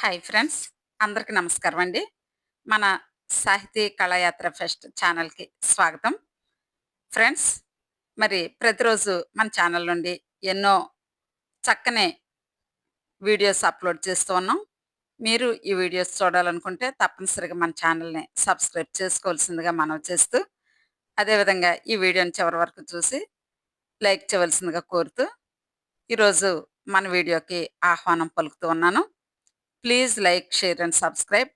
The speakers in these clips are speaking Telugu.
హాయ్ ఫ్రెండ్స్ అందరికీ నమస్కారం అండి. మన సాహితీ కళాయాత్ర ఫెస్ట్ ఛానల్కి స్వాగతం. ఫ్రెండ్స్ మరి ప్రతిరోజు మన ఛానల్ నుండి ఎన్నో చక్కని వీడియోస్ అప్లోడ్ చేస్తూ ఉన్నాం. మీరు ఈ వీడియోస్ చూడాలనుకుంటే తప్పనిసరిగా మన ఛానల్ని సబ్స్క్రైబ్ చేసుకోవాల్సిందిగా మనం చేస్తూ అదేవిధంగా ఈ వీడియోని చివరి వరకు చూసి లైక్ చేయవలసిందిగా కోరుతూ ఈరోజు మన వీడియోకి ఆహ్వానం పలుకుతూ ఉన్నాను. Please like share and subscribe.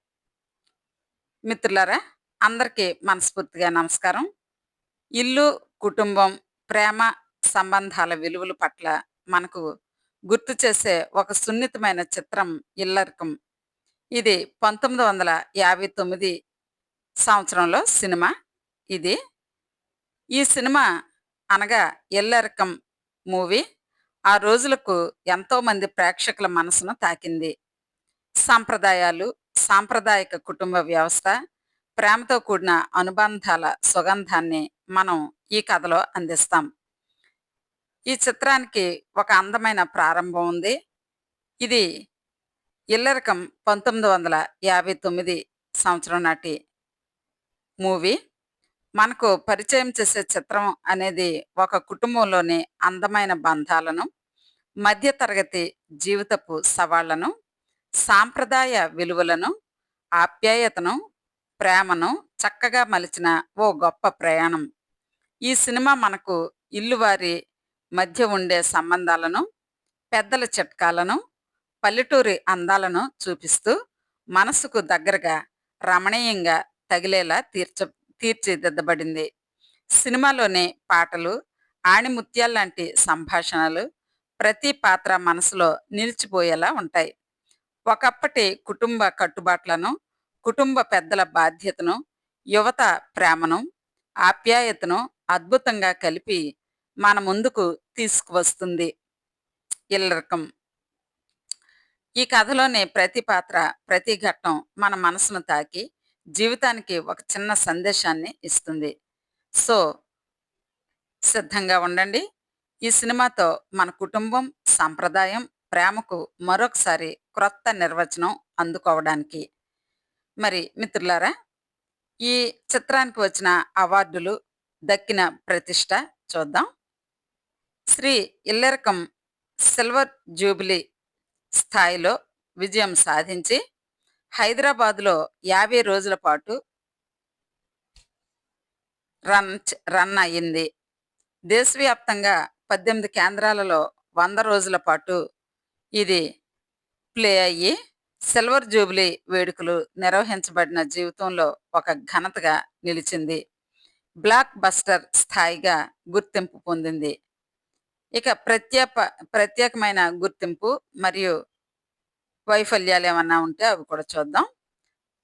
మిత్రులారా అందరికీ మనస్ఫూర్తిగా నమస్కారం. ఇల్లు కుటుంబం ప్రేమ సంబంధాల విలువల పట్ల మనకు గుర్తు చేసే ఒక సున్నితమైన చిత్రం ఇల్లరికం. ఇది పంతొమ్మిది వందల యాభై తొమ్మిది సంవత్సరంలో సినిమా ఇది. ఈ సినిమా అనగా ఇల్లరికం మూవీ. ఆ రోజులకు ఎంతోమంది ప్రేక్షకుల మనసును తాకింది. సాంప్రదాయాలు సాంప్రదాయక కుటుంబ వ్యవస్థ ప్రేమతో కూడిన అనుబంధాల సుగంధాన్ని మనం ఈ కథలో అందిస్తాం. ఈ చిత్రానికి ఒక అందమైన ప్రారంభం ఉంది. ఇది ఇల్లరకం పంతొమ్మిది వందల యాభై తొమ్మిది సంవత్సరం నాటి మూవీ. మనకు పరిచయం చేసే చిత్రం అనేది ఒక కుటుంబంలోని అందమైన బంధాలను మధ్యతరగతి జీవితపు సవాళ్ళను సాంప్రదాయ విలువలను ఆప్యాయతను ప్రేమను చక్కగా మలిచిన ఓ గొప్ప ప్రయాణం. ఈ సినిమా మనకు ఇల్లువారి మధ్య ఉండే సంబంధాలను పెద్దల చిట్కాలను పల్లెటూరి అందాలను చూపిస్తూ మనసుకు దగ్గరగా రమణీయంగా తగిలేలా తీర్చ తీర్చిదిద్దబడింది. సినిమాలోని పాటలు ఆణిముత్యాల్లాంటి సంభాషణలు ప్రతి పాత్ర మనసులో నిలిచిపోయేలా ఉంటాయి. ఒకప్పటి కుటుంబ కట్టుబాట్లను కుటుంబ పెద్దల బాధ్యతను యువత ప్రేమను ఆప్యాయతను అద్భుతంగా కలిపి మన ముందుకు తీసుకువస్తుంది ఇల్లరకం. ఈ కథలోని ప్రతి పాత్ర ప్రతి ఘట్టం మన మనసును తాకి జీవితానికి ఒక చిన్న సందేశాన్ని ఇస్తుంది. సో సిద్ధంగా ఉండండి. ఈ సినిమాతో మన కుటుంబం సాంప్రదాయం ప్రేమకు మరొకసారి క్రొత్త నిర్వచనం అందుకోవడానికి. మరి మిత్రులారా ఈ చిత్రానికి వచ్చిన అవార్డులు దక్కిన ప్రతిష్ట చూద్దాం. శ్రీ ఇల్లరకం సిల్వర్ జూబిలీ స్థాయిలో విజయం సాధించి హైదరాబాదులో యాభై రోజుల పాటు రన్ రన్ అయ్యింది. దేశవ్యాప్తంగా పద్దెనిమిది కేంద్రాలలో వంద రోజుల పాటు ఇది ప్లే అయ్యి సిల్వర్ జూబిలీ వేడుకలు నిర్వహించబడిన జీవితంలో ఒక ఘనతగా నిలిచింది. బ్లాక్ బస్టర్ స్థాయిగా గుర్తింపు పొందింది. ఇక ప్రత్యేక ప్రత్యేకమైన గుర్తింపు మరియు వైఫల్యాలు ఏమన్నా ఉంటే అవి కూడా చూద్దాం.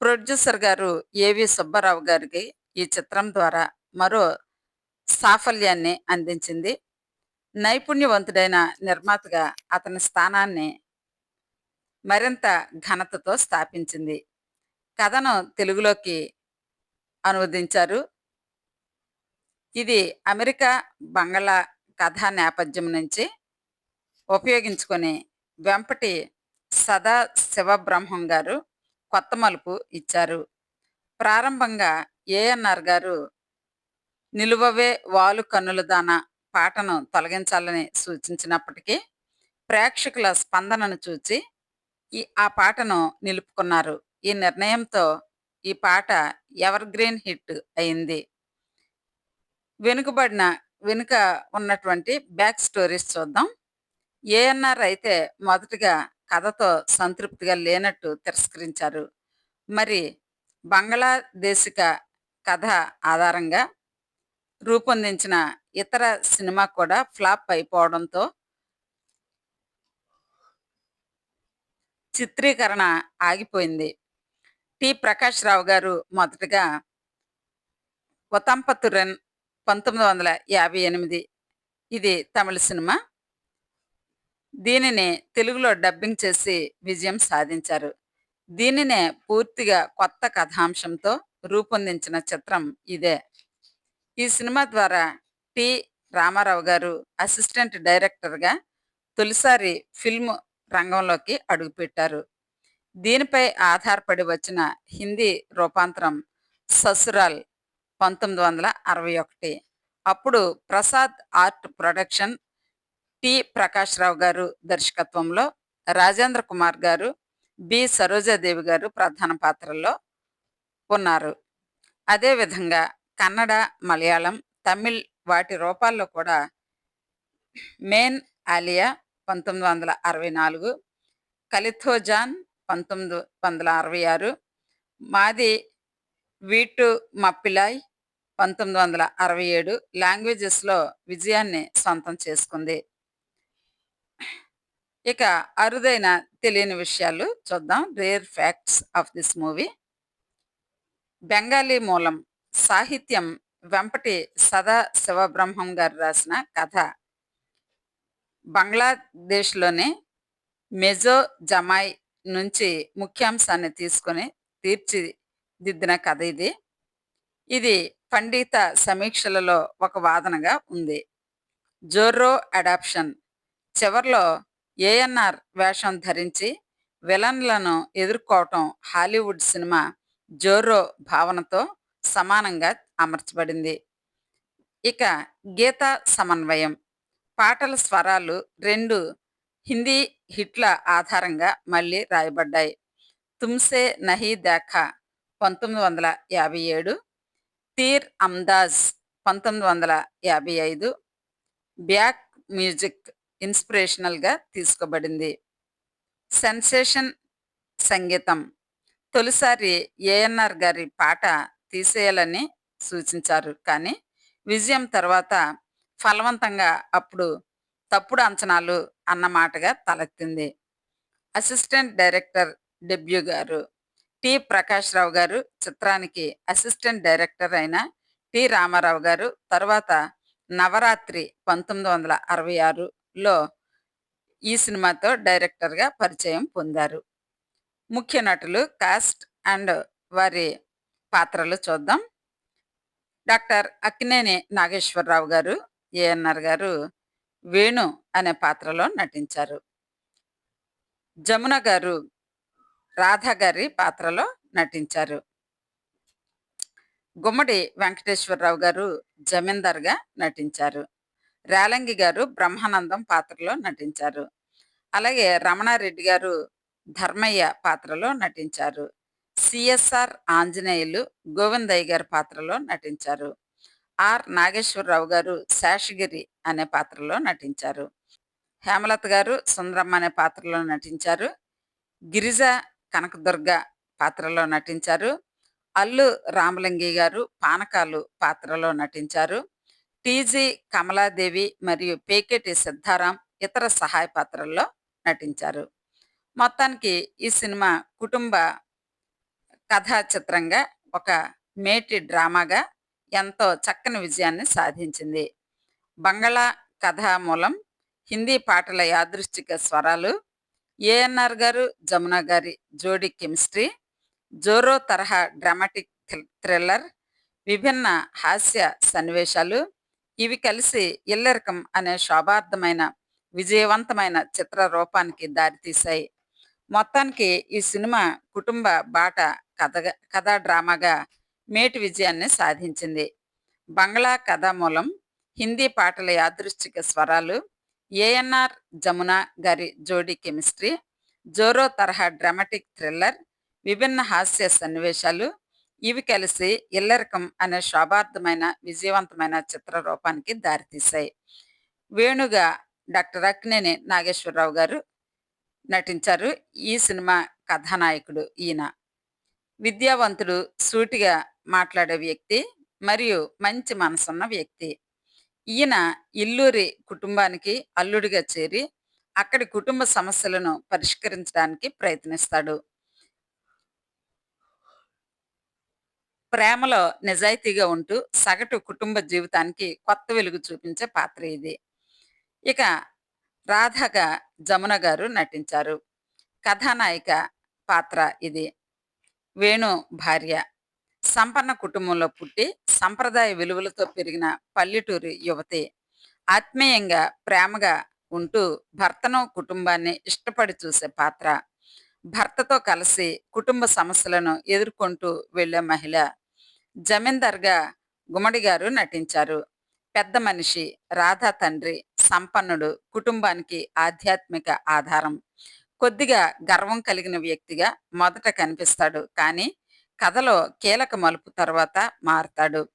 ప్రొడ్యూసర్ గారు ఏవి సుబ్బారావు గారికి ఈ చిత్రం ద్వారా మరో సాఫల్యాన్ని అందించింది. నైపుణ్యవంతుడైన నిర్మాతగా అతని స్థానాన్ని మరింత ఘనతతో స్థాపించింది. కథను తెలుగులోకి అనువదించారు. ఇది అమెరికా బంగళా కథా నేపథ్యం నుంచి ఉపయోగించుకొని వెంపటి సదా శివబ్రహ్మం గారు కొత్త మలుపు ఇచ్చారు. ప్రారంభంగా ఏఎన్ఆర్ గారు నిలువవే వాలు కన్నుల దాన పాటను తొలగించాలని సూచించినప్పటికీ ప్రేక్షకుల స్పందనను చూచి ఈ ఆ పాటను నిలుపుకున్నారు. ఈ నిర్ణయంతో ఈ పాట ఎవర్ గ్రీన్ హిట్ అయింది. వెనుకబడిన వెనుక ఉన్నటువంటి బ్యాక్ స్టోరీస్ చూద్దాం. ఏఎన్ఆర్ అయితే మొదటిగా కథతో సంతృప్తిగా లేనట్టు తిరస్కరించారు. మరి బంగ్లాదేశిక కథ ఆధారంగా రూపొందించిన ఇతర సినిమా కూడా ఫ్లాప్ అయిపోవడంతో చిత్రీకరణ ఆగిపోయింది. టి. ప్రకాష్ రావు గారు మొదటగా ఒతంపతురన్ పంతొమ్మిది వందల యాభై ఎనిమిది ఇది తమిళ సినిమా. దీనిని తెలుగులో డబ్బింగ్ చేసి విజయం సాధించారు. దీనినే పూర్తిగా కొత్త కథాంశంతో రూపొందించిన చిత్రం ఇదే. ఈ సినిమా ద్వారా టి. రామారావు గారు అసిస్టెంట్ డైరెక్టర్గా తొలిసారి ఫిల్మ్ రంగంలోకి అడుగుపెట్టారు. దీనిపై ఆధారపడి వచ్చిన హిందీ రూపాంతరం ససురాల్ పంతొమ్మిది వందల అరవై ఒకటి. అప్పుడు Prasad art production T. Prakashrao garu దర్శకత్వంలో రాజేంద్ర కుమార్ గారు బి. సరోజాదేవి గారు ప్రధాన పాత్రల్లో ఉన్నారు. అదేవిధంగా కన్నడ మలయాళం తమిళ్ వాటి రూపాల్లో కూడా మేన్ ఆలియా పంతొమ్మిది వందల అరవై నాలుగు కలిథోజాన్ పంతొమ్మిది వందల అరవై ఆరు మాది వీటు మప్పిలాయ్ పంతొమ్మిది వందల అరవై ఏడు లాంగ్వేజెస్లో విజయాన్ని సొంతం చేసుకుంది. ఇక అరుదైన తెలియని విషయాలు చూద్దాం. Rare facts of this movie. Bengali మూలం సాహిత్యం వెంపటి సదా శివబ్రహ్మం గారు రాసిన కథ. బంగ్లాదేశ్లోని మెజో జమాయ్ నుంచి ముఖ్యాంశాన్ని తీసుకొని తీర్చిదిద్దిన కథ ఇది. ఇది పండిత సమీక్షలలో ఒక వాదనగా ఉంది. జోర్రో అడాప్షన్ చివర్లో ఏఎన్ఆర్ వేషం ధరించి విలన్లను ఎదుర్కోవటం హాలీవుడ్ సినిమా జోర్రో భావనతో సమానంగా అమర్చబడింది. ఇక గీత సమన్వయం పాటల స్వరాలు రెండు హిందీ హిట్ల ఆధారంగా మళ్ళీ రాయబడ్డాయి. తుమ్సే నహీ దాఖా పంతొమ్మిది వందల యాభై ఏడు. తీర్ అందాజ్ పంతొమ్మిది వందల యాభై ఐదు. బ్యాక్ మ్యూజిక్ ఇన్స్పిరేషనల్గా తీసుకోబడింది. సెన్సేషన్ సంగీతం. తొలిసారి ఏఎన్ఆర్ గారి పాట తీసేయాలని సూచించారు. కానీ విజయం తర్వాత ఫలవంతంగా అప్పుడు తప్పుడు అంచనాలు అన్న మాటగా తలెత్తింది. Assistant director debut garu T Prakash Rao garu చిత్రానికి అసిస్టెంట్ డైరెక్టర్ అయిన టి రామారావు గారు తర్వాత నవరాత్రి పంతొమ్మిది వందల అరవై ఆరులో ఈ సినిమాతో డైరెక్టర్గా పరిచయం పొందారు. ముఖ్య నటులు కాస్ట్ అండ్ వారి పాత్రలు చూద్దాం. డాక్టర్ అక్కినేని నాగేశ్వరరావు గారు ఏఎన్ఆర్ గారు వేణు అనే పాత్రలో నటించారు. జమున గారు రాధ గారి పాత్రలో నటించారు. గుమ్మడి వెంకటేశ్వరరావు గారు జమీందార్గా నటించారు. రేలంగి గారు బ్రహ్మానందం పాత్రలో నటించారు. అలాగే రమణారెడ్డి గారు ధర్మయ్య పాత్రలో నటించారు. సిఎస్ఆర్ ఆంజనేయులు గోవిందయ్య గారి పాత్రలో నటించారు. ఆర్. నాగేశ్వరరావు గారు శేషగిరి అనే పాత్రలో నటించారు. హేమలత గారు సుందరమ్మ అనే పాత్రలో నటించారు. గిరిజ కనకదుర్గ పాత్రలో నటించారు. అల్లు రామలింగి గారు పానకాలు పాత్రలో నటించారు. టీజీ కమలాదేవి మరియు పేకెటి సిద్ధారాం ఇతర సహాయ పాత్రల్లో నటించారు. మొత్తానికి ఈ సినిమా కుటుంబ కథా చిత్రంగా ఒక మేటి డ్రామాగా ఎంతో చక్కని విజయాన్ని సాధించింది. బంగాళా కథామూలం హిందీ పాటల యాదృష్టిక స్వరాలు ఏఎన్ఆర్ గారు జమున గారి జోడి కెమిస్ట్రీ జోరో తరహా డ్రామాటిక్ థ్రిల్లర్ విభిన్న హాస్య సన్నివేశాలు ఇవి కలిసి ఇల్లరికం అనే శోభార్థమైన విజయవంతమైన చిత్ర రూపానికి దారితీశాయి. మొత్తానికి ఈ సినిమా కుటుంబ బాట కథగా కథా డ్రామాగా మేటి విజయాన్ని సాధించింది. బంగ్లా కథ మూలం హిందీ పాటల యాదృష్టిక స్వరాలు ఏఎన్ఆర్ జమున గారి జోడీ కెమిస్ట్రీ జోరో తరహా డ్రామాటిక్ థ్రిల్లర్ విభిన్న హాస్య సన్నివేశాలు ఇవి కలిసి ఇల్లరికం అనే శోభార్థమైన విజయవంతమైన చిత్ర రూపానికి దారితీశాయి. వేణుగా డాక్టర్ అక్నేని నాగేశ్వరరావు గారు నటించారు. ఈ సినిమా కథానాయకుడు ఈయన. విద్యావంతుడు సూటిగా మాట్లాడే వ్యక్తి మరియు మంచి మనసున్న వ్యక్తి. ఈయన ఇల్లూరి కుటుంబానికి అల్లుడిగా చేరి అక్కడి కుటుంబ సమస్యలను పరిష్కరించడానికి ప్రయత్నిస్తాడు. ప్రేమలో నిజాయితీగా ఉంటూ సగటు కుటుంబ జీవితానికి కొత్త వెలుగు చూపించే పాత్ర ఇది. ఇక రాధగా జమున గారు నటించారు. కథానాయిక పాత్ర ఇది. వేణు భార్య. సంపన్న కుటుంబంలో పుట్టి సంప్రదాయ విలువలతో పెరిగిన పల్లెటూరి యువతి ఆత్మీయంగా ప్రేమగా ఉంటూ భర్తను కుటుంబాన్ని ఇష్టపడి చూసే పాత్ర. భర్తతో కలిసి కుటుంబ సమస్యలను ఎదుర్కొంటూ వెళ్ళే మహిళ. జమీందార్గా గుమ్మడి గారు నటించారు. పెద్ద మనిషి రాధా తండ్రి సంపన్నుడు కుటుంబానికి ఆధ్యాత్మిక ఆధారం. కొద్దిగా గర్వం కలిగిన వ్యక్తిగా మొదట కనిపిస్తాడు. కానీ కథలో కీలక మలుపు తర్వాత మారతాడు.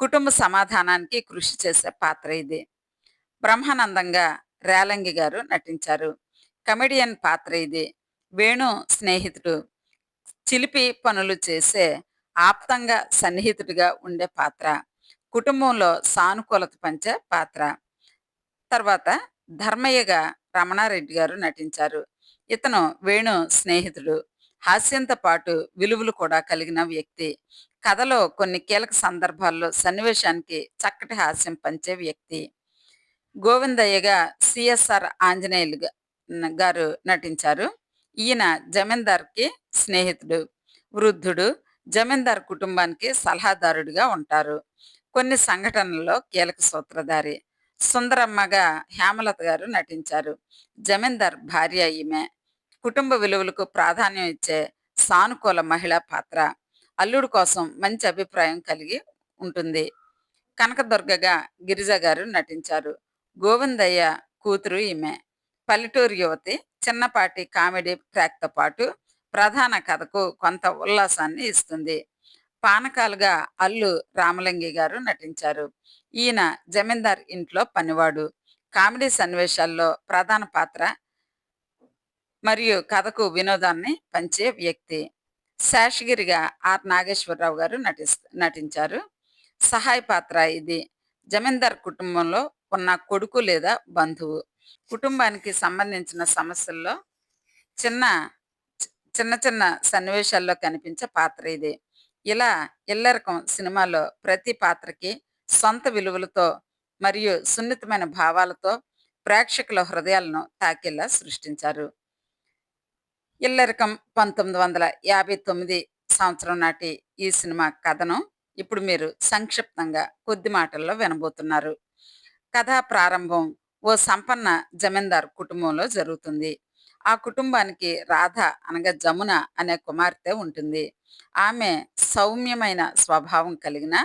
కుటుంబ సమాధానానికి కృషి చేసే పాత్ర ఇది. బ్రహ్మానందంగా రేలంగి గారు నటించారు. కమెడియన్ పాత్ర ఇది. వేణు స్నేహితుడు చిలిపి పనులు చేసే ఆప్తంగా సన్నిహితుడిగా ఉండే పాత్ర. కుటుంబంలో సానుకూలత పంచే పాత్ర. తర్వాత ధర్మయ్యగా రమణారెడ్డి గారు నటించారు. ఇతను వేణు స్నేహితుడు. హాస్యంతో పాటు విలువలు కూడా కలిగిన వ్యక్తి. కథలో కొన్ని కీలక సందర్భాల్లో సన్నివేశానికి చక్కటి హాస్యం పంచే వ్యక్తి. గోవిందయ్యగా సిఎస్ఆర్ ఆంజనేయులు గారు నటించారు. ఈయన జమీందార్కి స్నేహితుడు వృద్ధుడు జమీందార్ కుటుంబానికి సలహాదారుడిగా ఉంటారు. కొన్ని సంఘటనల్లో కీలక సూత్రధారి. సుందరమ్మగా హేమలత గారు నటించారు. జమీందార్ భార్య ఈమె. కుటుంబ విలువలకు ప్రాధాన్యం ఇచ్చే సానుకూల మహిళా పాత్ర అల్లుడు కోసం మంచి అభిప్రాయం కలిగి ఉంటుంది. కనకదుర్గగా గిరిజ గారు నటించారు. గోవిందయ్య కూతురు ఈమె. పల్లెటూరు యువతి చిన్నపాటి కామెడీ ట్రాక్తో పాటు ప్రధాన కథకు కొంత ఉల్లాసాన్ని ఇస్తుంది. పానకాలుగా అల్లు రామలింగి గారు నటించారు. ఈయన జమీందార్ ఇంట్లో పనివాడు. కామెడీ సన్నివేశాల్లో ప్రధాన పాత్ర మరియు కథకు వినోదాన్ని పంచే వ్యక్తి శేషగిరిగా ఆర్ నాగేశ్వరరావు గారు నటిస్ నటించారు. సహాయ పాత్ర ఇది. జమీందార్ కుటుంబంలో ఉన్న కొడుకు లేదా బంధువు. కుటుంబానికి సంబంధించిన సమస్యల్లో చిన్న చిన్న చిన్న సన్నివేశాల్లో కనిపించే పాత్ర ఇది. ఇలా ఇల్లరకం సినిమాలో ప్రతి పాత్రకి సొంత విలువలతో మరియు సున్నితమైన భావాలతో ప్రేక్షకుల హృదయాలను తాకేలా సృష్టించారు. ఇల్లరికం పంతొమ్మిది వందల యాభై తొమ్మిది సంవత్సరం నాటి ఈ సినిమా కథను ఇప్పుడు మీరు సంక్షిప్తంగా కొద్ది మాటల్లో వినబోతున్నారు. కథా ప్రారంభం ఓ సంపన్న జమీందార్ కుటుంబంలో జరుగుతుంది. ఆ కుటుంబానికి రాధ అనగా జమున అనే కుమార్తె ఉంటుంది. ఆమె సౌమ్యమైన స్వభావం కలిగిన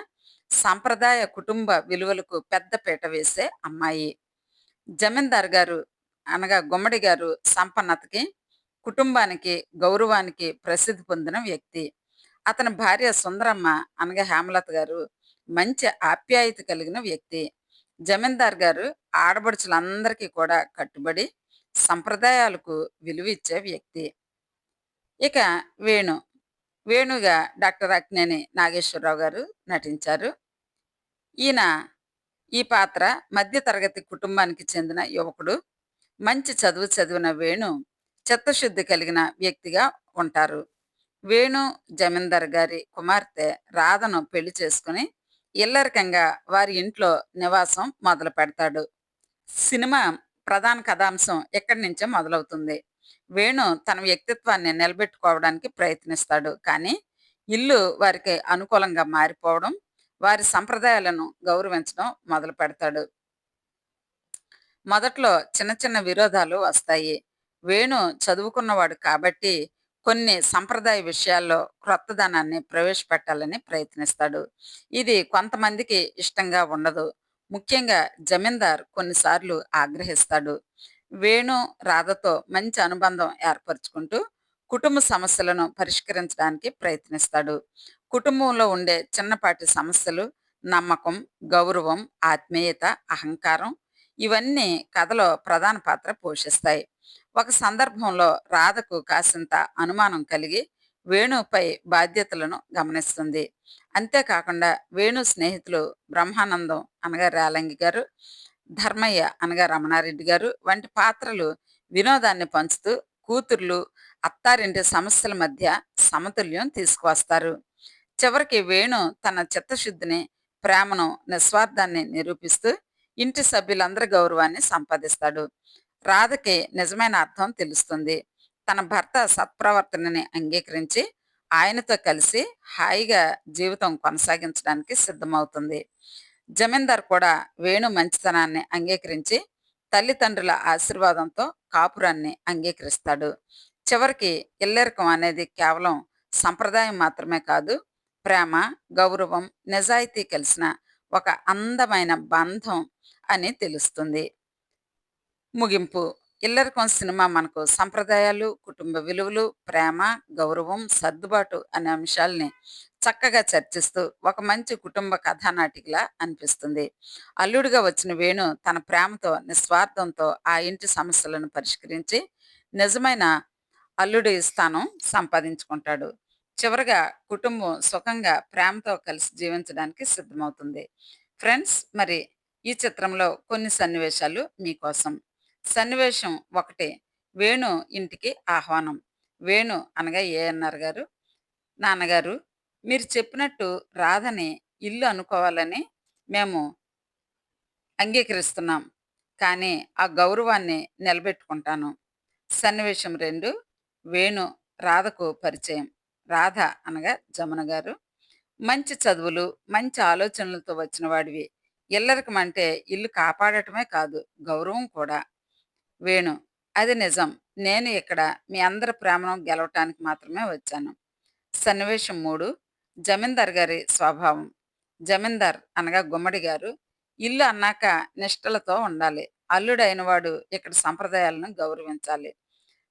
సంప్రదాయ కుటుంబ విలువలకు పెద్ద పీట వేసే అమ్మాయి. జమీందార్ గారు అనగా గుమ్మడి గారు సంపన్నతకి కుటుంబానికి గౌరవానికి ప్రసిద్ధి పొందిన వ్యక్తి. అతని భార్య సుందరమ్మ అనగా హేమలత గారు మంచి ఆప్యాయత కలిగిన వ్యక్తి. జమీందార్ గారు ఆడబడుచులందరికీ కూడా కట్టుబడి సంప్రదాయాలకు విలువ ఇచ్చే వ్యక్తి. ఇక వేణు. వేణుగా డాక్టర్ అక్నేని నాగేశ్వరరావు గారు నటించారు. ఈయన ఈ పాత్ర మధ్యతరగతి కుటుంబానికి చెందిన యువకుడు. మంచి చదువు చదివిన వేణు చిత్తశుద్ధి కలిగిన వ్యక్తిగా ఉంటారు. వేణు జమీందార్ గారి కుమార్తె రాధను పెళ్ళి చేసుకుని ఇల్లరికంగా వారి ఇంట్లో నివాసం మొదలు పెడతాడు. సినిమా ప్రధాన కథాంశం ఎక్కడి నుంచే మొదలవుతుంది. వేణు తన వ్యక్తిత్వాన్ని నిలబెట్టుకోవడానికి ప్రయత్నిస్తాడు. కానీ ఇల్లు వారికి అనుకూలంగా మారిపోవడం వారి సంప్రదాయాలను గౌరవించడం మొదలు పెడతాడు మొదట్లో చిన్న చిన్న విరోధాలు వస్తాయి. వేణు చదువుకున్నవాడు కాబట్టి కొన్ని సంప్రదాయ విషయాల్లో క్రొత్తదనాన్ని ప్రవేశపెట్టాలని ప్రయత్నిస్తాడు. ఇది కొంతమందికి ఇష్టంగా ఉండదు. ముఖ్యంగా జమీందార్ కొన్నిసార్లు ఆగ్రహిస్తాడు. వేణు రాధతో మంచి అనుబంధం ఏర్పరచుకుంటూ కుటుంబ సమస్యలను పరిష్కరించడానికి ప్రయత్నిస్తాడు. కుటుంబంలో ఉండే చిన్నపాటి సమస్యలు నమ్మకం గౌరవం ఆత్మీయత అహంకారం ఇవన్నీ కథలో ప్రధాన పాత్ర పోషిస్తాయి. ఒక సందర్భంలో రాధకు కాసింత అనుమానం కలిగి వేణుపై బాధ్యతలను గమనిస్తుంది. అంతేకాకుండా వేణు స్నేహితులు బ్రహ్మానందం అనగా రేలంగి గారు ధర్మయ్య అనగా రమణారెడ్డి గారు వంటి పాత్రలు వినోదాన్ని పంచుతూ కూతుర్లు అత్తారింటి సమస్యల మధ్య సమతుల్యం తీసుకువస్తారు. చివరికి వేణు తన చిత్తశుద్ధిని ప్రేమను నిస్వార్థాన్ని నిరూపిస్తూ ఇంటి సభ్యులందరి గౌరవాన్ని సంపాదిస్తాడు. రాధకి నిజమైన అర్థం తెలుస్తుంది. తన భర్త సత్ప్రవర్తనని అంగీకరించి ఆయనతో కలిసి హాయిగా జీవితం కొనసాగించడానికి సిద్ధమవుతుంది. జమీందార్ కూడా వేణు మంచితనాన్ని అంగీకరించి తల్లిదండ్రుల ఆశీర్వాదంతో కాపురాన్ని అంగీకరిస్తాడు. చివరికి ఇల్లరికం అనేది కేవలం సంప్రదాయం మాత్రమే కాదు ప్రేమ గౌరవం నిజాయితీ కలిసిన ఒక అందమైన బంధం అని తెలుస్తుంది. ముగింపు. ఇల్లరికం సినిమా మనకు సంప్రదాయాలు కుటుంబ విలువలు ప్రేమ గౌరవం సర్దుబాటు అనే అంశాలని చక్కగా చర్చిస్తూ ఒక మంచి కుటుంబ కథానాటికలా అనిపిస్తుంది. అల్లుడిగా వచ్చిన వేణు తన ప్రేమతో నిస్వార్థంతో ఆ ఇంటి సమస్యలను పరిష్కరించి నిజమైన అల్లుడి స్థానం సంపాదించుకుంటాడు. చివరగా కుటుంబం సుఖంగా ప్రేమతో కలిసి జీవించడానికి సిద్ధమవుతుంది. ఫ్రెండ్స్ మరి ఈ చిత్రంలో కొన్ని సన్నివేశాలు మీకోసం. సన్నివేశం ఒకటి. వేణు ఇంటికి ఆహ్వానం. వేణు అనగా ఏఎన్ఆర్ గారు. నాన్నగారు మీరు చెప్పినట్టు రాధని ఇల్లు అనుకోవాలని మేము అంగీకరిస్తున్నాం. కానీ ఆ గౌరవాన్ని నిలబెట్టుకుంటాను. సన్నివేశం రెండు వేణు రాధకు పరిచయం. రాధ అనగా జమున గారు. మంచి చదువులు మంచి ఆలోచనలతో వచ్చిన వాడివి. ఇల్లరికం అంటే ఇల్లు కాపాడటమే కాదు గౌరవం కూడా. వేణు. అది నిజం. నేను ఇక్కడ మీ అందరి ప్రేమను గెలవటానికి మాత్రమే వచ్చాను. సన్నివేశం మూడు. జమీందార్ గారి స్వభావం. జమీందార్ అనగా గుమ్మడి గారు. ఇల్లు అన్నాక నిష్టలతో ఉండాలి. అల్లుడైన వాడు ఇక్కడ సంప్రదాయాలను గౌరవించాలి.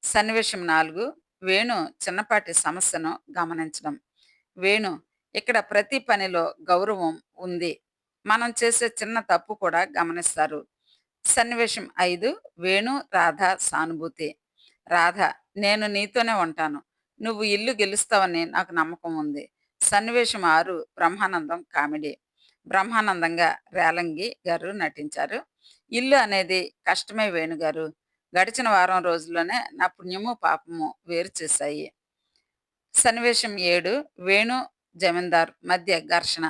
సన్నివేశం నాలుగు. వేణు చిన్నపాటి సమస్యను గమనించడం. వేణు ఇక్కడ ప్రతి పనిలో గౌరవం ఉంది. మనం చేసే చిన్న తప్పు కూడా గమనిస్తారు. సన్నివేశం ఐదు వేణు రాధ సానుభూతి. రాధ నేను నీతోనే ఉంటాను. నువ్వు ఇల్లు గెలుస్తావని నాకు నమ్మకం ఉంది. సన్నివేశం ఆరు బ్రహ్మానందం కామెడీ. బ్రహ్మానందంగా రేలంగి గారు నటించారు. ఇల్లు అనేది కష్టమే వేణు గారు. గడిచిన వారం రోజుల్లోనే నా పుణ్యము పాపము వేరు చేశాయి. సన్నివేశం ఏడు వేణు జమీందార్ మధ్య ఘర్షణ.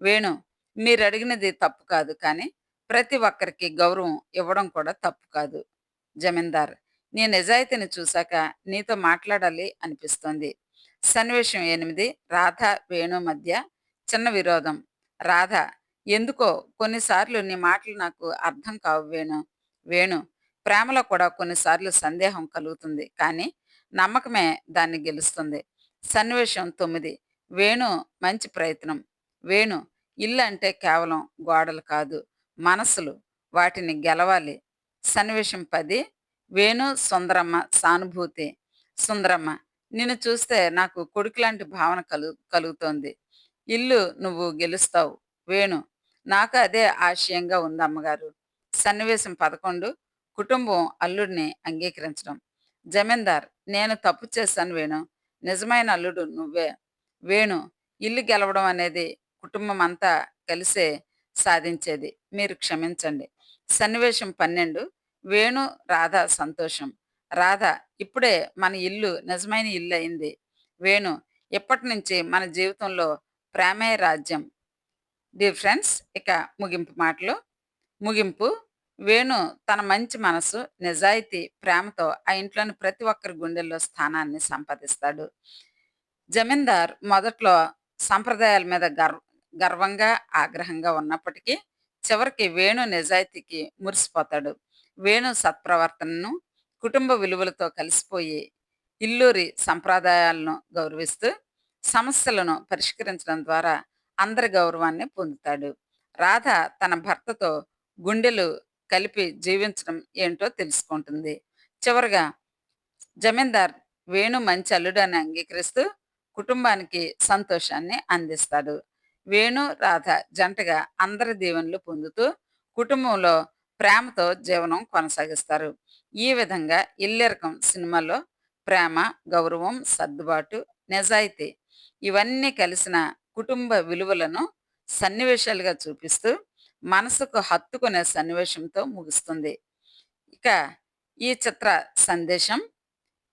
వేణు మీరు అడిగినది తప్పు కాదు కానీ ప్రతి ఒక్కరికి గౌరవం ఇవ్వడం కూడా తప్పు కాదు. జమీందార్ నీ నిజాయితీని చూశాక నీతో మాట్లాడాలి అనిపిస్తోంది. సన్నివేశం ఎనిమిది రాధ వేణు మధ్య చిన్న విరోధం. రాధ ఎందుకో కొన్నిసార్లు నీ మాటలు నాకు అర్థం కావు వేణు. వేణు ప్రేమలో కూడా కొన్నిసార్లు సందేహం కలుగుతుంది కానీ నమ్మకమే దాన్ని గెలుస్తుంది. సన్నివేశం తొమ్మిది వేణు మంచి ప్రయత్నం. వేణు ఇల్లు అంటే కేవలం గోడలు కాదు. మనసులు వాటిని గెలవాలి. సన్నివేశం పది వేణు సుందరమ్మ సానుభూతి. సుందరమ్మ నిన్ను చూస్తే నాకు కొడుకులాంటి భావన కలు కలుగుతోంది. ఇల్లు నువ్వు గెలుస్తావు. వేణు నాకు అదే ఆశయంగా ఉంది అమ్మగారు. సన్నివేశం పదకొండు కుటుంబం అల్లుడిని అంగీకరించడం. జమీందార్ నేను తప్పు చేశాను వేణు. నిజమైన అల్లుడు నువ్వే. వేణు ఇల్లు గెలవడం అనేది కుటుంబం అంతా కలిసే సాధించేది. మీరు క్షమించండి. సన్నివేశం పన్నెండు. వేణు రాధ సంతోషం. రాధ ఇప్పుడే మన ఇల్లు నిజమైన ఇల్లు అయింది. వేణు ఇప్పటి నుంచి మన జీవితంలో ప్రేమే రాజ్యం. డియర్ ఫ్రెండ్స్ ఇక ముగింపు మాటలు. ముగింపు. వేణు తన మంచి మనసు నిజాయితీ ప్రేమతో ఆ ఇంట్లోని ప్రతి ఒక్కరి గుండెల్లో స్థానాన్ని సంపాదిస్తాడు. జమీందార్ మొదట్లో సంప్రదాయాల మీద గర్వ గర్వంగా ఆగ్రహంగా ఉన్నప్పటికీ చివరికి వేణు నిజాయితీకి మురిసిపోతాడు. వేణు సత్ప్రవర్తనను కుటుంబ విలువలతో కలిసిపోయి ఇల్లూరి సంప్రదాయాలను గౌరవిస్తూ సమస్యలను పరిష్కరించడం ద్వారా అందరి గౌరవాన్ని పొందుతాడు. రాధ తన భర్తతో గుండెలు కలిపి జీవించడం ఏంటో తెలుసుకుంటుంది. చివరగా జమీందార్ వేణు మంచి అల్లుడని అంగీకరిస్తూ కుటుంబానికి సంతోషాన్ని అందిస్తాడు. వేణు రాధ జంటగా అందరి దీవెనలు పొందుతూ కుటుంబంలో ప్రేమతో జీవనం కొనసాగిస్తారు. ఈ విధంగా ఇల్లెరకం సినిమాలో ప్రేమ గౌరవం సర్దుబాటు నిజాయితీ ఇవన్నీ కలిసిన కుటుంబ విలువలను సన్నివేశాలుగా చూపిస్తూ మనసుకు హత్తుకునే సన్నివేశంతో ముగుస్తుంది. ఇక ఈ చిత్ర సందేశం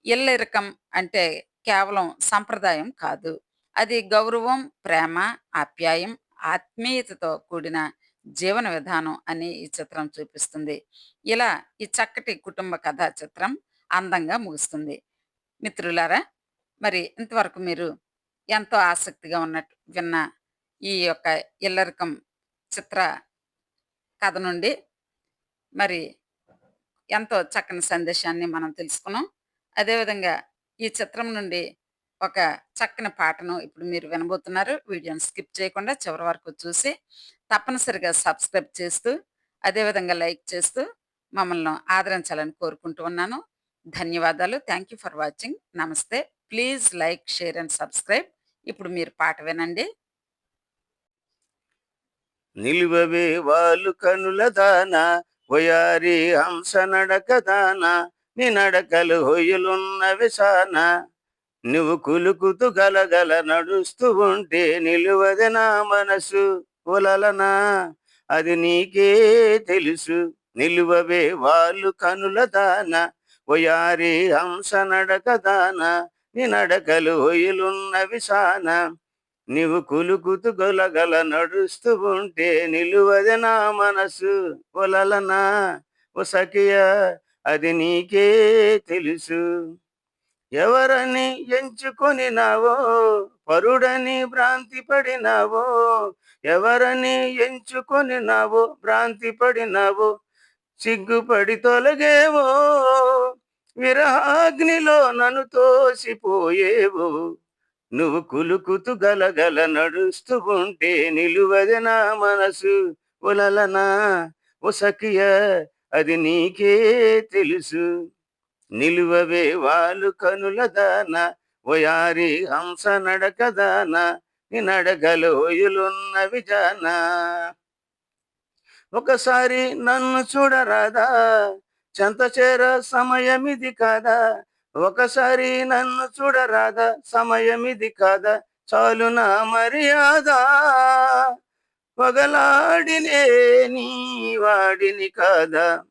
ఇల్లరికం అంటే కేవలం సంప్రదాయం కాదు. అది గౌరవం ప్రేమ ఆప్యాయం ఆత్మీయతతో కూడిన జీవన విధానం అని ఈ చిత్రం చూపిస్తుంది. ఇలా ఈ చక్కటి కుటుంబ కథా చిత్రం అందంగా ముగుస్తుంది. మిత్రులారా మరి ఇంతవరకు మీరు ఎంతో ఆసక్తిగా ఉన్నట్టు విన్న ఈ యొక్క ఇల్లరికం చిత్ర కథ నుండి మరి ఎంతో చక్కని సందేశాన్ని మనం తెలుసుకున్నాం. అదేవిధంగా ఈ చిత్రం నుండి ఒక చక్కని పాటను ఇప్పుడు మీరు వినబోతున్నారు. వీడియోని స్కిప్ చేయకుండా చివరి వరకు చూసి, తప్పనిసరిగా సబ్స్క్రైబ్ చేస్తూ, అదేవిధంగా లైక్ చేస్తూ మమ్మల్ని ఆదరించాలని కోరుకుంటూ ఉన్నాను. ధన్యవాదాలు. Thank you for watching. నమస్తే. Please like, share and subscribe. ఇప్పుడు మీరు పాట వినండి. నిలువవే వాళ్ళు కనుల దాన ఒయారి హంస నడక దాన నీ నడకలు హొయ్యలున్నవి సానా నువ్వు కులుకుతూ గలగల నడుస్తూ ఉంటే నిలువది నా మనసు. ఒలలనా అది నీకే తెలుసు. నిలువవే వాళ్ళు కనుల దాన ఒయారి హంస నడక దాన నీ నడకలు ఒయిలున్నవి సాన. నీవు కులుకుతూ గొలగల నడుస్తూ ఉంటే నిలువది నా మనసు. ఒలలనా ఒసకియా అది నీకే తెలుసు. ఎవరని ఎంచుకొనినావో? పరుడని భ్రాంతి పడినావో ఎవరని ఎంచుకొనినావో? భ్రాంతి పడినావో సిగ్గుపడి తొలగేవో? విరహాగ్నిలో నన్ను తోసిపోయేవో? నువ్వు కులుకుతూ గలగల నడుస్తూ ఉంటే నిలువది నా మనసు. ఉలలనా ఉసకియ అది నీకే తెలుసు. నిలువవే వాలు కనుల దాన ఓయారి హంస నడక దాన నీ నడకలు జాన ఒకసారి నన్ను చూడరాదా చెంత చేర సమయమిది కాదా? ఒకసారి నన్ను చూడరాదా సమయమిది కాదా? చాలు నా మర్యాద. పగలాడినే నీ వాడిని కాదా?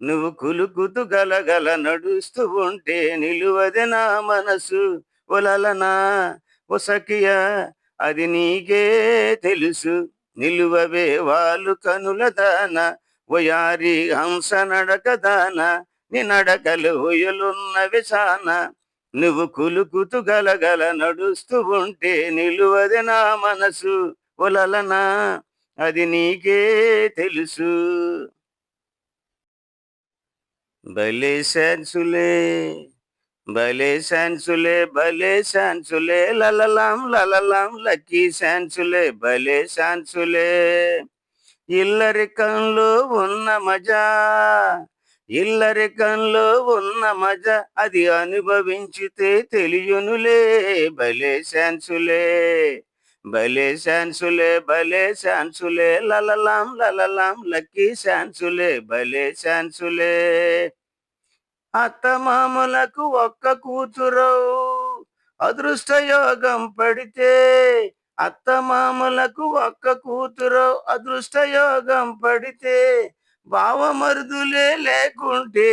నువ్వు కులుకుతు గలగల నడుస్తూ ఉంటే నిలువదే నా మనసు. ఒలలనా ఒసకియా అది నీకే తెలుసు. నిలువవే వాళ్ళు కనుల దాన ఒయారి హంస నడక దాన నీ నడకలు ఒయలున్నవి సాన. నువ్వు కులుకుతు గలగల నడుస్తూ ఉంటే నిలువది నా మనసు. ఒలలనా అది నీకే తెలుసు. భలే శాన్సులే భలే శాన్సులే భలే శాన్సులే లలలాం లలలాం లక్కీ శాన్సులే భలే శాన్సులే. ఇల్లరికంలో ఉన్న మజా ఇల్లరికంలో ఉన్న మజా అది అనుభవించితే తెలియనులే భలే శాన్సులే. భలే శాన్సులే భలే శాన్సులే లలలాం లలలాం లక్కీ శాన్సులే భలే శాన్సులే. అత్తమామలకు ఒక్క కూతురు అదృష్ట యోగం పడితే అత్తమామలకు ఒక్క కూతురు అదృష్ట యోగం పడితే భావమరుదులే లేకుంటే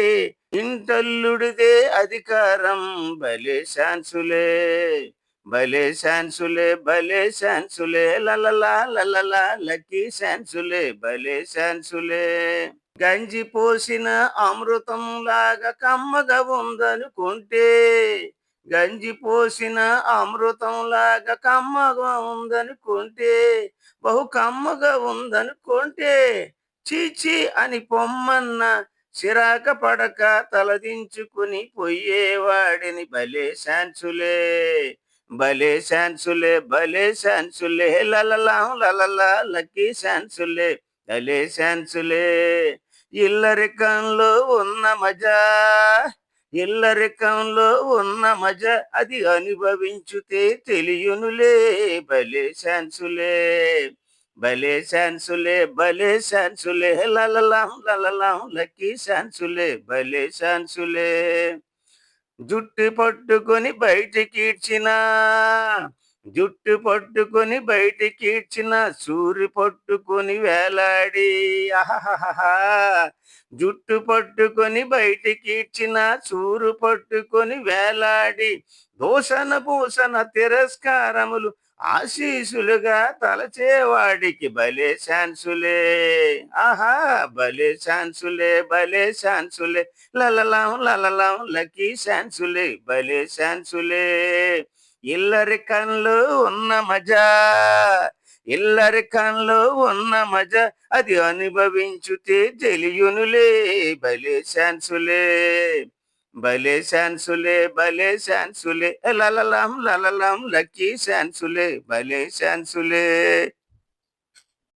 ఇంటల్లుడిదే అధికారం భలే శాన్సులే. భలే శాన్సులే భలే శాన్సులే లలలా లలలా లక్కీ శాన్సులే భలే శాన్సులే. గంజి పోసిన అమృతం లాగా కమ్మగా ఉందనుకుంటే గంజి పోసిన అమృతం లాగా కమ్మగా ఉందనుకుంటే బహు కమ్మగా ఉందనుకుంటే చీచి అని పొమ్మన్న చిరాక పడక తలదించుకుని పోయేవాడిని భలే శాన్సులే. భలే శాన్సులే భలే శాన్సులే. లలలాం లలలా లక్కీ శాన్సులే భలే శాన్సులే. ఇల్లరికంలో ఉన్న మజా ఇల్లరికంలో ఉన్న మజా అది అనుభవించుతే తెలియనులే. భలే శాన్సులే భలే శాన్సులే భలే శాన్సులే. లలలాం లలలాం లక్కీ శాన్సులే భలే శాన్సులే. జుట్టు పట్టుకొని బయటికి ఇడ్చిన జుట్టు పట్టుకొని బయటికి ఈడ్చిన సూరి పట్టుకొని వేలాడి. ఆహాహా జుట్టు పట్టుకొని బయటికి ఇచ్చిన సూరు పట్టుకొని వేలాడి. దోషణ భూషణ తిరస్కారములు ఆశీసులుగా తలచేవాడికి భలే శాన్సులే ఆహా భలే శాన్సులే భలే శాన్సులే లలలం లలలం లకీ శాన్సులే భలే శాన్సులే ఇల్లరికంలో ఉన్న మజా ఇల్లరి ఇల్లరికంలో ఉన్న మజా అది అనుభవించుతే తెలియనులే భలే శాన్సులే భలే శాన్సులే భలే శాన్సులే. లలలం లలలం లక్కీ శాన్సులే భలే శాన్సులే.